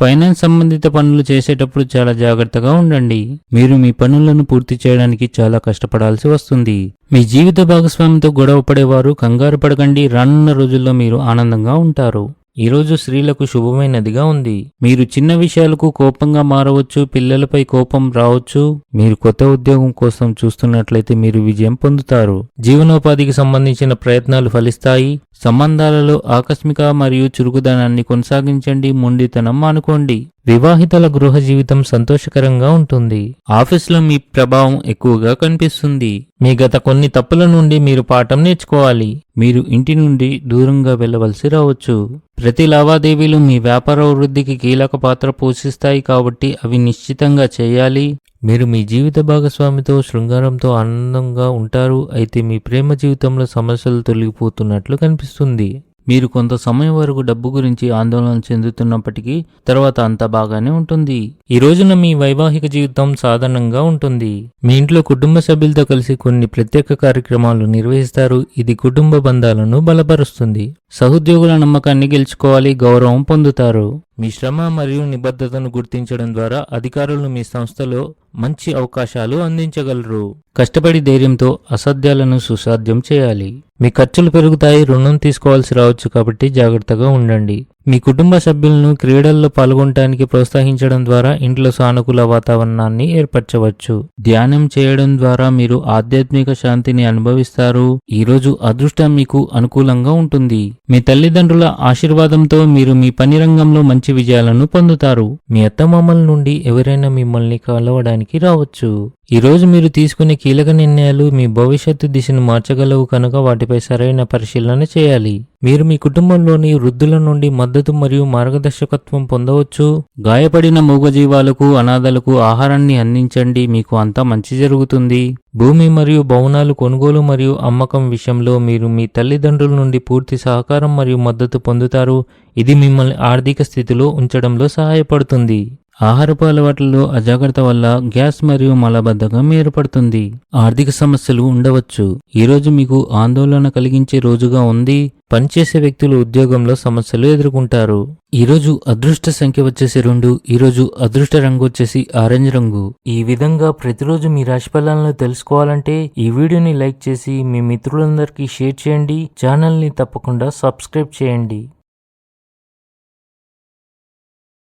Finance సంబంధిత పనులు చేసేటప్పుడు చాలా జాగ్రత్తగా ఉండండి. మీరు మీ పనులను పూర్తి చేయడానికి చాలా కష్టపడాల్సి వస్తుంది. మీ జీవిత భాగస్వామితో గొడవ పడేవారు కంగారు పడకండి. రానున్న రోజుల్లో మీరు ఆనందంగా ఉంటారు. ఈరోజు స్త్రీలకు శుభమైనదిగా ఉంది. మీరు చిన్న విషయాలకు కోపంగా మారవచ్చు పిల్లలపై కోపం రావచ్చు. మీరు కొత్త ఉద్యోగం కోసం చూస్తున్నట్లయితే మీరు విజయం పొందుతారు. జీవనోపాధికి సంబంధించిన ప్రయత్నాలు ఫలిస్తాయి. సంబంధాలలో ఆకస్మిక మరియు చురుకుదనాన్ని కొనసాగించండి మొండితనం అనుకోండి వివాహితల గృహ జీవితం సంతోషకరంగా ఉంటుంది. ఆఫీసులో మీ ప్రభావం ఎక్కువగా కనిపిస్తుంది. మీ గత కొన్ని తప్పుల నుండి మీరు పాఠం నేర్చుకోవాలి. మీరు ఇంటి నుండి దూరంగా వెళ్ళవలసి రావచ్చు. ప్రతి లావాదేవీలు మీ వ్యాపార వృద్ధికి కీలక పాత్ర పోషిస్తాయి కాబట్టి అవి నిశ్చితంగా చేయాలి. మీరు మీ జీవిత భాగస్వామితో శృంగారంతో ఆనందంగా ఉంటారు. అయితే మీ ప్రేమ జీవితంలో సమస్యలు తొలగిపోతున్నట్లు కనిపిస్తుంది. మీరు కొంత సమయం వరకు డబ్బు గురించి ఆందోళన చెందుతున్నప్పటికీ తర్వాత అంతా బాగానే ఉంటుంది. ఈ రోజున మీ వైవాహిక జీవితం సాధారణంగా ఉంటుంది. మీ ఇంట్లో కుటుంబ సభ్యులతో కలిసి కొన్ని ప్రత్యేక కార్యక్రమాలు నిర్వహిస్తారు. ఇది కుటుంబ బంధాలను బలపరుస్తుంది. సహోద్యోగుల నమ్మకాన్ని గెలుచుకోవాలి గౌరవం పొందుతారు. మీ శ్రమ మరియు నిబద్ధతను గుర్తించడం ద్వారా అధికారులు మీ సంస్థలో మంచి అవకాశాలు అందించగలరు. కష్టపడి ధైర్యంతో అసాధ్యాలను సుసాధ్యం చేయాలి. మీ ఖర్చులు పెరుగుతాయి రుణం తీసుకోవాల్సి రావచ్చు కాబట్టి జాగ్రత్తగా ఉండండి. మీ కుటుంబ సభ్యులను క్రీడల్లో పాల్గొనడానికి ప్రోత్సహించడం ద్వారా ఇంట్లో సానుకూల వాతావరణాన్ని ఏర్పరచవచ్చు. ధ్యానం చేయడం ద్వారా మీరు ఆధ్యాత్మిక శాంతిని అనుభవిస్తారు. ఈరోజు అదృష్టం మీకు అనుకూలంగా ఉంటుంది. మీ తల్లిదండ్రుల ఆశీర్వాదంతో మీరు మీ పని రంగంలో మంచి విజయాలను పొందుతారు. మీ అత్తమామల నుండి ఎవరైనా మిమ్మల్ని కలవడానికి రావచ్చు. ఈరోజు మీరు తీసుకునే కీలక నిర్ణయాలు మీ భవిష్యత్తు దిశను మార్చగలవు కనుక వాటిపై సరైన పరిశీలన చేయాలి. మీరు మీ కుటుంబంలోని వృద్ధుల నుండి మద్దతు మరియు మార్గదర్శకత్వం పొందవచ్చు. గాయపడిన మూగజీవాలకు అనాథలకు ఆహారాన్ని అందించండి. మీకు అంతా మంచి జరుగుతుంది. భూమి మరియు భవనాలు కొనుగోలు మరియు అమ్మకం విషయంలో మీరు మీ తల్లిదండ్రుల నుండి పూర్తి సహకారం మరియు మద్దతు పొందుతారు. ఇది మిమ్మల్ని ఆర్థిక స్థితిలో ఉంచడంలో సహాయపడుతుంది. ఆహారపు అలవాట్లలో అజాగ్రత్త వల్ల గ్యాస్ మరియు మలబద్ధకం ఏర్పడుతుంది. ఆర్థిక సమస్యలు ఉండవచ్చు. ఈరోజు మీకు ఆందోళన కలిగించే రోజుగా ఉంది. పనిచేసే వ్యక్తులు ఉద్యోగంలో సమస్యలు ఎదుర్కొంటారు. ఈరోజు అదృష్ట సంఖ్య వచ్చేసి రెండు ఈరోజు అదృష్ట రంగు వచ్చేసి ఆరెంజ్ రంగు. ఈ విధంగా ప్రతిరోజు మీ రాశి ఫలాలను తెలుసుకోవాలంటే ఈ వీడియోని లైక్ చేసి మీ మిత్రులందరికీ షేర్ చేయండి. ఛానల్ని తప్పకుండా సబ్స్క్రైబ్ చేయండి.